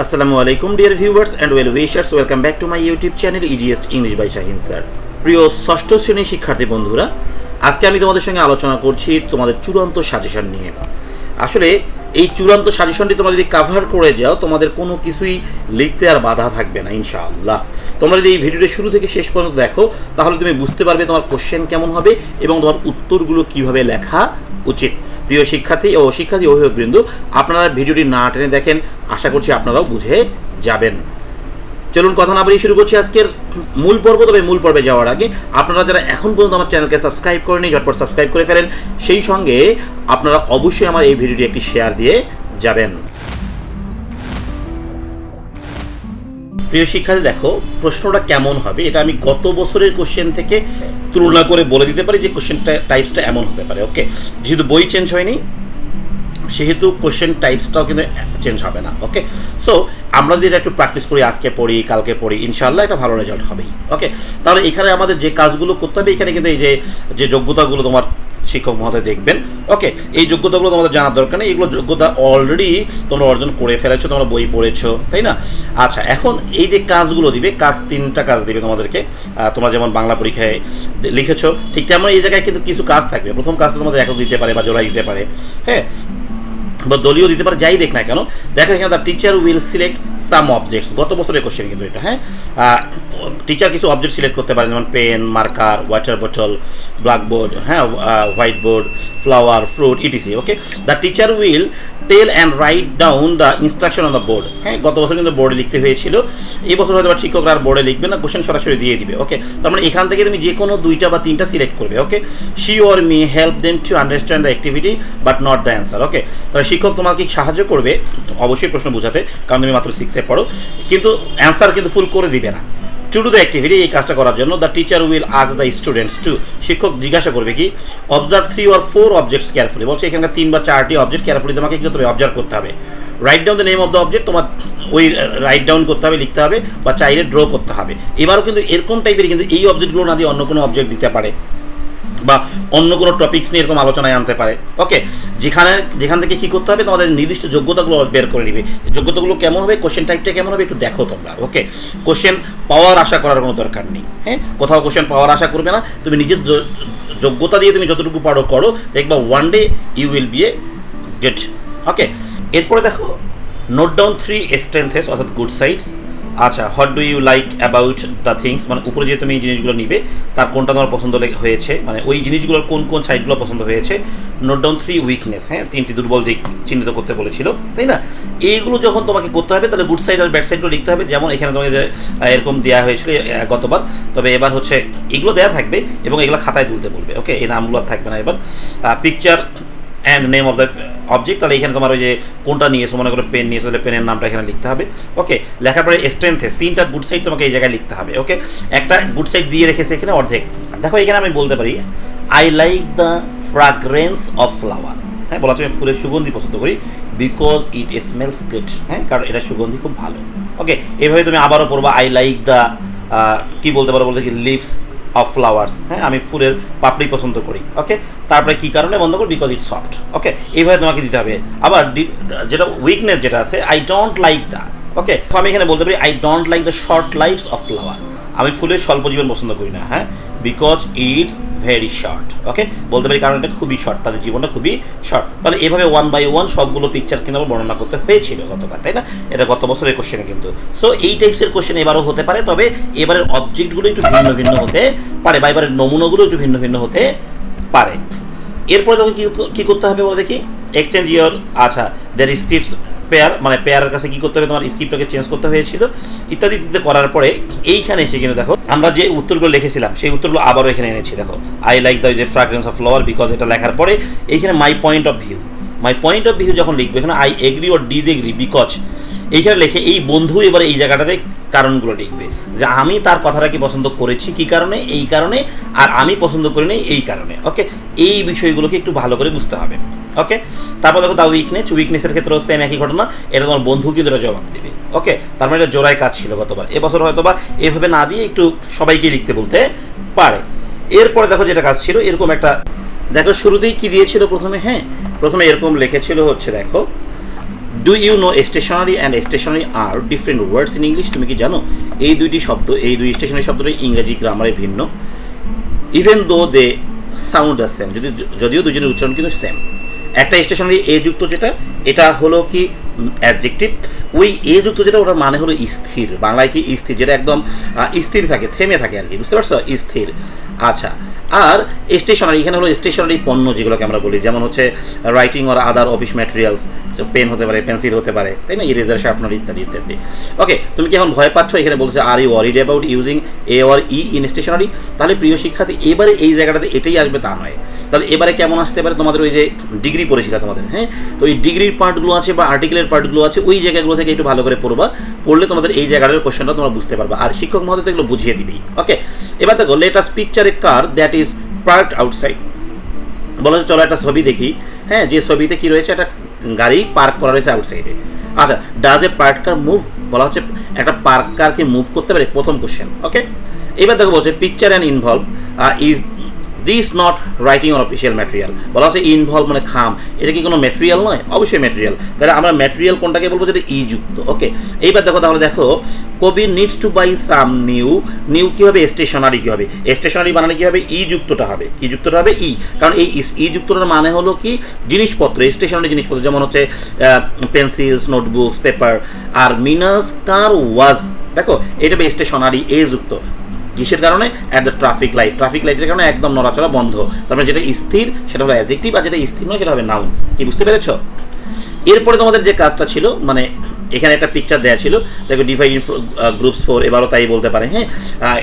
আসসালামু আলাইকুম, dear viewers and well wishers. Welcome back to my YouTube channel easiest English by Shahin sir. প্রিয় ষষ্ঠ শ্রেণির শিক্ষার্থী বন্ধুরা, আজকে আমি তোমাদের সঙ্গে আলোচনা করছি তোমাদের চূড়ান্ত সাজেশন নিয়ে। আসলে এই চূড়ান্ত সাজেশনটি তোমরা যদি কাভার করে যাও, তোমাদের কোনো কিছুই লিখতে আর বাধা থাকবে না, ইনশাআল্লাহ। তোমরা যদি এই ভিডিওটা শুরু থেকে শেষ পর্যন্ত দেখো, তাহলে তুমি বুঝতে পারবে তোমার কোশ্চেন কেমন হবে এবং তোমার উত্তরগুলো কীভাবে লেখা উচিত। প্রিয় শিক্ষার্থী ও শিক্ষার্থী অভিভাবকবৃন্দ, আপনারা ভিডিওটি না টেনে দেখেন, আশা করছি আপনারাও বুঝে যাবেন। চলুন কথা না বলি শুরু করছি আজকের মূল পর্ব, তবে মূল পর্বে যাওয়ার আগে আপনারা যারা এখন পর্যন্ত আমার চ্যানেলকে সাবস্ক্রাইব করেনি ঝটপট সাবস্ক্রাইব করে ফেলেন। সেই সঙ্গে আপনারা অবশ্যই আমার এই ভিডিওটি একটি শেয়ার দিয়ে যাবেন। প্রিয় শিক্ষার্থী, দেখো, প্রশ্নটা কেমন হবে? এটা আমি গত বছরের কোশ্চেন থেকে তুলনা করে বলে দিতে পারি যে কোশ্চেনটা টাইপসটা এমন হতে পারে ওকে যেহেতু বই চেঞ্জ হয়নি, সেহেতু কোশ্চেন টাইপসটাও কিন্তু চেঞ্জ হবে না ওকে সো আমরা যদি একটু প্র্যাকটিস করি, আজকে পড়ি, কালকে পড়ি ইনশাল্লাহ এটা ভালো রেজাল্ট হবেই ওকে তাহলে এখানে আমাদের যে কাজগুলো করতে হবে, এখানে কিন্তু এই যে যে যোগ্যতাগুলো তোমার শিক্ষক মহোদয় দেখবেন। ওকে এই যোগ্যতাগুলো তোমাদের জানার দরকার নেই। এগুলো যোগ্যতা অলরেডি তোমরা অর্জন করে ফেলেছো, তোমরা বই পড়েছো, তাই না? আচ্ছা এখন এই যে কাজগুলো দিবে, কাজ, তিনটা কাজ দিবে তোমাদেরকে। তোমরা যেমন বাংলা পরীক্ষায় লিখেছো, ঠিক তেমন এই জায়গায় কিন্তু কিছু কাজ থাকবে। প্রথম কাজটা তোমাদের একক দিতে পারে বা জোড়া দিতে পারে হ্যাঁ? বা দলীয় দিতে পারে, যাই দেখ না কেন। দেখো এখানে the teacher will select some objects গত বছরের কোশ্চেন কিন্তু এটা হ্যাঁ? টিচার কিছু অবজেক্ট সিলেক্ট করতে পারে যেমন পেন মার্কার ওয়াটার বোতল ব্ল্যাকবোর্ড হ্যাঁ white board flower fruit ETC okay the teacher will tell and write down the instruction on the board হ্যাঁ? গত বছর কিন্তু বোর্ডে লিখতে হয়েছিল, এই বছর হয়তো শিক্ষকরা আর বোর্ডে লিখবে না কোশ্চেন সরাসরি দিয়ে দিবে ওকে তার মানে এখান থেকে তুমি যে কোনো দুইটা বা তিনটা সিলেক্ট করবে okay she or me help them to understand the activity but not the answer okay তাহলে শিক্ষক তোমাকে সাহায্য করবে? অবশ্যই প্রশ্ন বোঝাতে, কারণ তুমি মাত্র সিক্সে পড়ো কিন্তু অ্যান্সার কিন্তু ফুল করে দিবে না। টু ডু দ্য অ্যাক্টিভিটি এই কাজটা করার জন্য দ্য টিচার উইল আক্স দ্য স্টুডেন্টস টু শিক্ষক জিজ্ঞাসা করবে কি observe three or four objects carefully বলছে এখানকার তিন বা চারটি অবজেক্ট কেয়ারফুলি তোমাকে কি করতে অবজার্ভ করতে হবে। Write down the name of the object তোমার ওই রাইট ডাউন করতে হবে, লিখতে হবে বা চাইলে ড্র করতে হবে। এবারও কিন্তু এরকম টাইপের কিন্তু এই অবজেক্টগুলো না দিয়ে অন্য কোনো অবজেক্ট দিতে পারে। বা অন্য কোনো টপিক্স নিয়ে এরকম আলোচনায় আনতে পারে। ওকে যেখানে, যেখান থেকে কি করতে হবে? তোমাদের নির্দিষ্ট যোগ্যতাগুলো বের করে নিবে। যোগ্যতাগুলো কেমন হবে? কোশ্চেন টাইপটা কেমন হবে? একটু দেখো তোমরা। ওকে কোশ্চেন পাওয়ার আশা করার কোনো দরকার নেই। হ্যাঁ? কোথাও কোশ্চেন পাওয়ার আশা করবে না। তুমি নিজের যোগ্যতা দিয়ে তুমি যতটুকু পারো করো। দেখবা one day you will be a great okay এরপরে দেখো নোট ডাউন থ্রি স্ট্রেংথেস অর্থাৎ গুড সাইডস আচ্ছা what do you like about the things মানে উপরে যে তুমি এই জিনিসগুলো নিবে, তার কোনটা তোমার পছন্দ হয়েছে? মানে ওই জিনিসগুলোর কোন কোন সাইডগুলো পছন্দ হয়েছে? নোট ডাউন থ্রি উইকনেস হ্যাঁ? তিনটি দুর্বল দিক চিহ্নিত করতে বলেছিল, তাই না? এইগুলো যখন তোমাকে করতে হবে, তাহলে গুড সাইড আর ব্যাড সাইডগুলো লিখতে হবে। যেমন এখানে তোমাকে এরকম দেওয়া হয়েছিল গতবার। তবে এবার হচ্ছে, এগুলো দেওয়া থাকবে এবং এগুলো খাতায় তুলতে বলবে ওকে এই নামগুলো থাকবে না এবার। Picture and name of the object তাহলে এখানে তোমার ওই যে কোনটা নিয়েছো, মনে করো পেন নিয়েছো, তাহলে পেনের নামটা এখানে লিখতে হবে। ওকে লেখার পরে স্ট্রেংথেস তিনটা গুড সাইড তোমাকে এই জায়গায় লিখতে হবে ওকে একটা গুড সাইড দিয়ে রেখেছে এখানে অর্ধেক। দেখো, এখানে আমি বলতে পারি I like the fragrance of flower হ্যাঁ বলা হচ্ছে আমি ফুলের সুগন্ধি পছন্দ করি বিকজ ইট স্মেলস গুড হ্যাঁ কারণ এটা সুগন্ধি খুব ভালো। ওকে এভাবে তুমি আবারও পড়বা আই লাইক দ্য কি বলতে পারো বলতে কি লিভস অফ ফ্লাওয়ার্স হ্যাঁ আমি ফুলের পাপড়ি পছন্দ করি ওকে তারপরে কি কারণে বন্ধ করি বিকজ ইট সফট ওকে এইভাবে তোমাকে দিতে হবে। আবার যেটা উইকনেস যেটা আছে I don't like the okay আমি এখানে বলতে পারি I don't like the short lifes of flower আমি ফুলের স্বল্প জীবন পছন্দ করি না হ্যাঁ? Because it's very short okay বলতে পারি কারণ এটা খুবই শর্ট তাদের জীবনটা খুবই শর্ট তাহলে এভাবে ওয়ান বাই ওয়ান সবগুলো পিকচার কিন্তু আমার বর্ণনা করতে হয়েছিল গতবার, তাই না? এটা গত বছরের কোশ্চেনে কিন্তু। সো এই টাইপসের কোশ্চেন এবারও হতে পারে, তবে এবারের অবজেক্টগুলো একটু ভিন্ন ভিন্ন হতে পারে বা এবারের নমুনাগুলো একটু ভিন্ন ভিন্ন হতে পারে। এরপরে তোকে কি করতে হবে বলে দেখি? এক্সচেঞ্জ ইয়োর আচ্ছা দের স্ক্রিপ্টস পেয়ার মানে পেয়ারের কাছে কি করতে হবে? তোমার স্ক্রিপ্টটাকে চেঞ্জ করতে হয়েছিল, ইত্যাদি ইত্যাদি করার পরে এইখানে এসে কিন্তু দেখো, আমরা যে উত্তরগুলো লিখেছিলাম, সেই উত্তরগুলো আবারও এখানে এনেছি, দেখো। আই লাইক দ্য যে ফ্রাগ্রেন্স অফ ফ্লাওয়ার বিকজ এটা লেখার পরে, এইখানে my point of view my point of view যখন লিখবে, এখানে I agree or disagree because এইখানে লেখে, এই বন্ধু এবারে এই জায়গাটাতে কারণগুলো লিখবে। যে আমি তার কথাটাকে পছন্দ করেছি, কি কারণে, এই কারণে, আর আমি পছন্দ করি নাই, এই কারণে। ওকে এই বিষয়গুলোকে একটু ভালো করে বুঝতে হবে। ওকে তারপর দেখো দা উইকনেস উইকনেসের ক্ষেত্রেও সেম একই ঘটনা। এটা তোমার বন্ধু কিন্তু এটা জবাব দেবে। ওকে তার মানে এটা জোড়ায় কাজ ছিল গতবার। এবছর হয়তো বা এভাবে না দিয়ে একটু সবাইকে লিখতে বলতে পারে। এরপরে দেখো যেটা কাজ ছিল, এরকম একটা, দেখো শুরুতেই কি দিয়েছিল প্রথমে? হ্যাঁ? প্রথমে এরকম লিখেছিল হচ্ছে, দেখো do you know stationery and stationary are different words in English তুমি কি জানো? এই দুইটি শব্দ, এই দুই স্টেশনারি শব্দটি ইংরেজি গ্রামারে ভিন্ন। Even though they sound the same যদি, যদিও দুজনের উচ্চারণ কিন্তু সেম একটা স্টেশনারি এ যুক্ত যেটা, এটা হলো কি অ্যাডজেক্টিভ ওই এ যুক্ত যেটা, ওটার মানে হলো স্থির। বাংলায় কি স্থির? যেটা একদম স্থির থাকে, থেমে থাকে আর কি। বুঝতে পারছ? স্থির। আচ্ছা আর স্টেশনারি এখানে হলো স্টেশনারি পণ্য যেগুলোকে আমরা বলি, যেমন হচ্ছে রাইটিং আর আদার অফিস ম্যাটেরিয়ালস পেন হতে পারে পেন্সিল হতে পারে, তাই না? ইরেজার শার্পনার ইত্যাদি ইত্যাদি। ওকে তুমি কি এখন ভয় পাচ্ছ? এখানে বলছে are you worried about using A or E in stationery তাহলে প্রিয় শিক্ষার্থী, এবারে এই জায়গাটাতে এটাই আসবে তা নয়। তাহলে এবারে কেমন আসতে পারে? তোমাদের ওই যে ডিগ্রি পড়েছিল তোমাদের হ্যাঁ? তো ওই ডিগ্রির পার্টগুলো আছে বা আর্টিকেলের পার্টগুলো আছে, ওই জায়গাগুলো থেকে একটু ভালো করে পড়বা। পড়লে তোমাদের এই জায়গাটার কোশ্চেনটা তোমরা বুঝতে পারবা। আর শিক্ষক মহোদয় এগুলো বুঝিয়ে দিবেই। ওকে এবার দেখো let us picture A car that is parked outside বলা হচ্ছে চলো একটা ছবি দেখি। হ্যাঁ যে ছবিতে কি রয়েছে? একটা গাড়ি পার্ক করা রয়েছে আউটসাইডে আচ্ছা does a park car move বলা হচ্ছে একটা পার্ক কার কি মুভ করতে পারে? প্রথম কোশ্চেন ওকে এবার দেখো বলছে picture and involve is this not writing on official material বলা হচ্ছে ইনভলভ মানে খাম। এটা কি কোনো ম্যাটেরিয়াল নয়? অবশ্যই ম্যাটেরিয়াল তাহলে আমরা ম্যাটেরিয়াল কোনটাকে বলব? যেটা ই যুক্ত ওকে এইবার দেখো তাহলে দেখো, কবি needs to buy some new new কী হবে? স্টেশনারি কী হবে? স্টেশনারি বানানে কী হবে? ই যুক্তটা হবে। কি যুক্তটা হবে ই কারণ এই ই যুক্তটার মানে হলো কি? জিনিসপত্র স্টেশনারি জিনিসপত্র। যেমন হচ্ছে পেন্সিলস নোটবুকস পেপার আর মিনাস কার ওয়াজ দেখো, এটা স্টেশনারি এ যুক্ত কিসের কারণে? At the traffic light traffic লাইটের কারণে একদম নড়াচড়া বন্ধ। তারপরে যেটা স্থির, সেটা হলো অ্যাডজেক্টিভ আর যেটা স্থির নয়, সেটা হবে নাউন কি, বুঝতে পেরেছ? এরপরে তোমাদের যে কাজটা ছিল মানে এখানে একটা পিকচার দেওয়া ছিল, দেখো ডিভাইড গ্রুপস ফোর এবারও তাই বলতে পারে হ্যাঁ?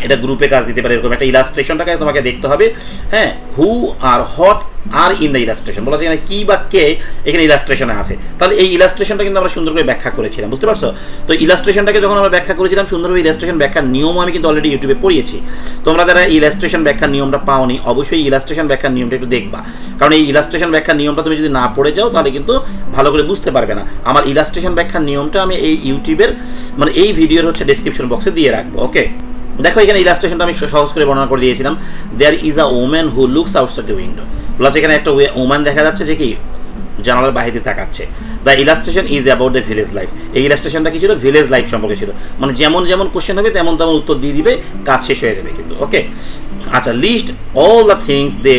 এটা গ্রুপে কাজ দিতে পারে, এরকম একটা ইলাস্ট্রেশনটাকে তোমাকে দেখতে হবে হ্যাঁ? Who are hot are in the illustration বলা যায় কি বা কে এখানে ইলাস্ট্রেশনে আছে। তাহলে এই ইলাস্ট্রেশনটা কিন্তু আমরা সুন্দর করে ব্যাখ্যা করেছিলাম, বুঝতে পারছ? তো ইলাস্ট্রেশনটাকে যখন আমরা ব্যাখ্যা করেছিলাম, সুন্দরভাবে ইলাস্ট্রেশন ব্যাখ্যার নিয়ম আমি কিন্তু অলরেডি ইউটিউবে পড়িয়েছি। তোমরা যারা ইলাস্ট্রেশন ব্যাখ্যার নিয়মটা পাওনি, অবশ্যই ইলাস্ট্রেশন ব্যাখ্যার নিয়মটা একটু দেখবা। কারণ এই ইলাস্ট্রেশন ব্যাখ্যার নিয়মটা তুমি যদি না পড়ে যাও, তাহলে কিন্তু ভালো করে বুঝতে পারবে না। আমার ইলাস্ট্রেশন ব্যাখ্যার নিয়মটা আমি এই ইউটিউবের মানে এই ভিডিওর হচ্ছে ডেসক্রিপশন বক্সে দিয়ে রাখব ওকে দেখো এখানে ইলাস্ট্রেশনটা আমি সহজ করে বর্ণনা করে দিয়েছিলাম। There is a woman who looks outside the window plus এখানে একটা ওম্যান দেখা যাচ্ছে যে কি, জানালার বাইরে তাকাচ্ছে। The illustration is about the village life এই ইলাস্ট্রেশনটা কি ছিল? ভিলেজ লাইফ সম্পর্কে ছিল। মানে যেমন যেমন কোশ্চেন হবে, তেমন তেমন উত্তর দিয়ে দিবে, কাজ শেষ হয়ে যাবে কিন্তু ওকে আচ্ছা list all the things they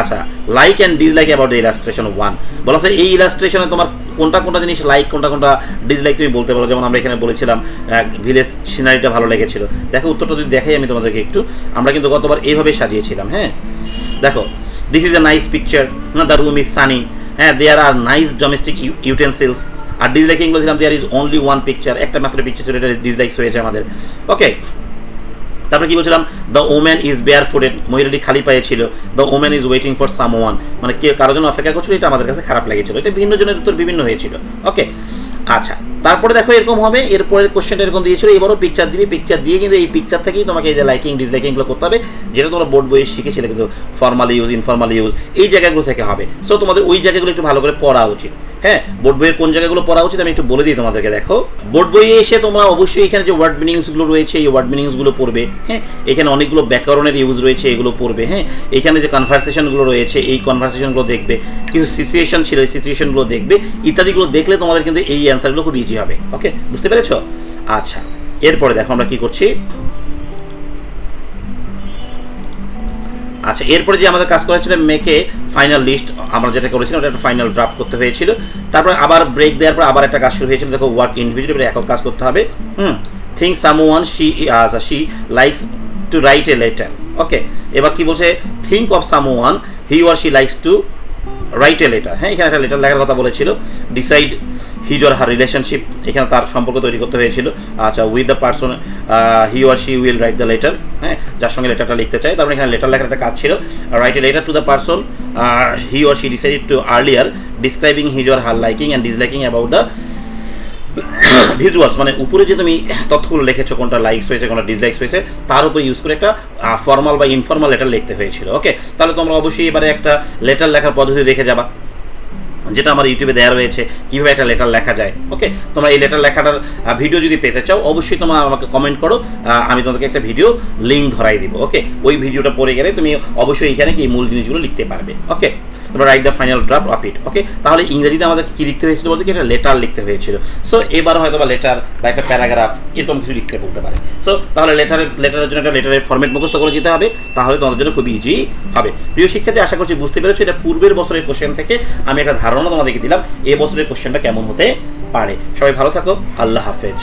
আচ্ছা like and dislike about the illustration one বলা হচ্ছে এই ইলাস্ট্রেশনে তোমার কোনটা কোনটা জিনিস লাইক কোনটা কোনটা ডিসলাইক তুমি বলতে পারো? যেমন আমরা এখানে বলেছিলাম ভিলেজ সিনারিটা ভালো লেগেছিল। দেখো, উত্তরটা যদি দেখাই আমি তোমাদেরকে একটু। আমরা কিন্তু গতবার এইভাবে সাজিয়েছিলাম হ্যাঁ? দেখো this is a nice picture না দ্য রুম ইজ সানি হ্যাঁ there are nice domestic utensils R disliking বলছিলাম there is only one picture একটা মাত্র পিকচার ছিল, এটা ডিসলাইকস হয়েছে আমাদের। ওকে তারপরে কি বলছিলাম? The woman is bare footed মহিলাটি খালি পায়ে ছিল। The woman is waiting for someone মানে কে কারোর জন্য অপেক্ষা করছিল, এটা আমাদের কাছে খারাপ লেগেছিল। এটা বিভিন্ন জনের উত্তর বিভিন্ন হয়েছিল। ওকে আচ্ছা। তারপরে দেখো এরকম হবে, এরপরের কোশ্চেনটা এরকম দিয়েছিল, এবারও পিকচার দিবি পিকচার দিয়ে কিন্তু এই পিকচার থেকেই তোমাকে এই যে লাইকিং ডিসলাইকিংগুলো করতে হবে, যেটা তোমরা বোর্ড বইয়ে শিখেছিলে কিন্তু ফর্মাল ইউজ ইনফর্মাল ইউজ এই জায়গাগুলো থেকে হবে। সো তোমাদের ওই জায়গাগুলো একটু ভালো করে পড়া উচিত। হ্যাঁ বোর্ড বইয়ের কোন জায়গাগুলো পড়া উচিত আমি একটু বলে দিই তোমাদেরকে, দেখো। বোর্ড বইয়ে এসে তোমরা অবশ্যই এখানে যে ওয়ার্ড মিনিংসগুলো রয়েছে, এই ওয়ার্ড মিনিংসগুলো পড়বে হ্যাঁ। এখানে অনেকগুলো ব্যাকরণের ইউজ রয়েছে, এগুলো পড়বে হ্যাঁ। এখানে যে কনভারসেশনগুলো রয়েছে, এই কনভারসেশনগুলো দেখবে। কিছু সিচুয়েশন ছিল, এই সিচুয়েশনগুলো দেখবে ইত্যাদিগুলো দেখলে তোমাদের কিন্তু এই অ্যান্সারগুলো খুব ইজি হবে ওকে বুঝতে পেরেছ? আচ্ছা এরপরে দেখো আমরা কি করছি। আচ্ছা এরপরে যে আমাদের কাজ করা ছিল মেকে ফাইনাল লিস্ট আমরা যেটা করেছিলাম, ওটা একটা ফাইনাল ড্রাফট করতে হয়েছিল। তারপরে আবার ব্রেক দেওয়ার পর আবার একটা কাজ শুরু হয়েছিল, দেখো ওয়ার্ক ইন্ডিভিজুয়াল একক কাজ করতে হবে। হুম think someone she as she likes to write a letter okay এবার কি বলছে think of someone he or she likes to write a letter হ্যাঁ এখানে একটা লেটার লেখার কথা বলেছিল decide his or her relationship, এখানে তার সম্পর্ক তৈরি করতে হয়েছিল। আচ্ছা with the person he or she will write the letter হ্যাঁ? যার সঙ্গে লেটারটা লিখতে চাই তারপরে এখানে লেটার লেখার একটা কাজ ছিল। Write a letter to the person he or she decide to earlier describing his or her liking and disliking about the visuals মানে উপরে যে তুমি তথ্যগুলো লিখেছো, কোনটা লাইকস হয়েছে, কোনটা ডিসলাইকস হয়েছে, তার উপর ইউজ করে একটা ফর্মাল বা ইনফর্মাল লেটার লিখতে হয়েছিল ওকে তাহলে তোমরা অবশ্যই এবারে একটা লেটার লেখার পদ্ধতি দেখে যাবা। যেটা আমার ইউটিউবে দেওয়া রয়েছে, কীভাবে একটা লেটার লেখা যায় ওকে তোমরা এই লেটার লেখাটার ভিডিও যদি পেতে চাও, অবশ্যই তোমরা আমাকে কমেন্ট করো আমি তোমাকে একটা ভিডিও লিঙ্ক ধরাই দিব ওকে ওই ভিডিওটা পড়ে গেলে তুমি অবশ্যই এখানে কি মূল জিনিসগুলো লিখতে পারবে okay write the final draft of it okay তাহলে ইংরেজিতে আমাদের কি লিখতে হয়েছিল বলতে কি? একটা লেটার লিখতে হয়েছিল। সো এবার হয়তো বা লেটার বা একটা প্যারাগ্রাফ এরকম কিছু লিখতে বলতে পারে। সো তাহলে লেটারের লেটারের জন্য একটা লেটারের ফর্মেট মুখস্থ করে যেতে হবে, তাহলে তোমাদের জন্য খুবই ইজি হবে। প্রিয় শিক্ষার্থী, আশা করছি বুঝতে পেরেছ, এটা পূর্বের বছরের কোশ্চেন থেকে আমি একটা ধারণা তোমাদেরকে দিলাম, এ বছরের কোশ্চেনটা কেমন হতে পারে। সবাই ভালো থাকো, আল্লাহ হাফেজ।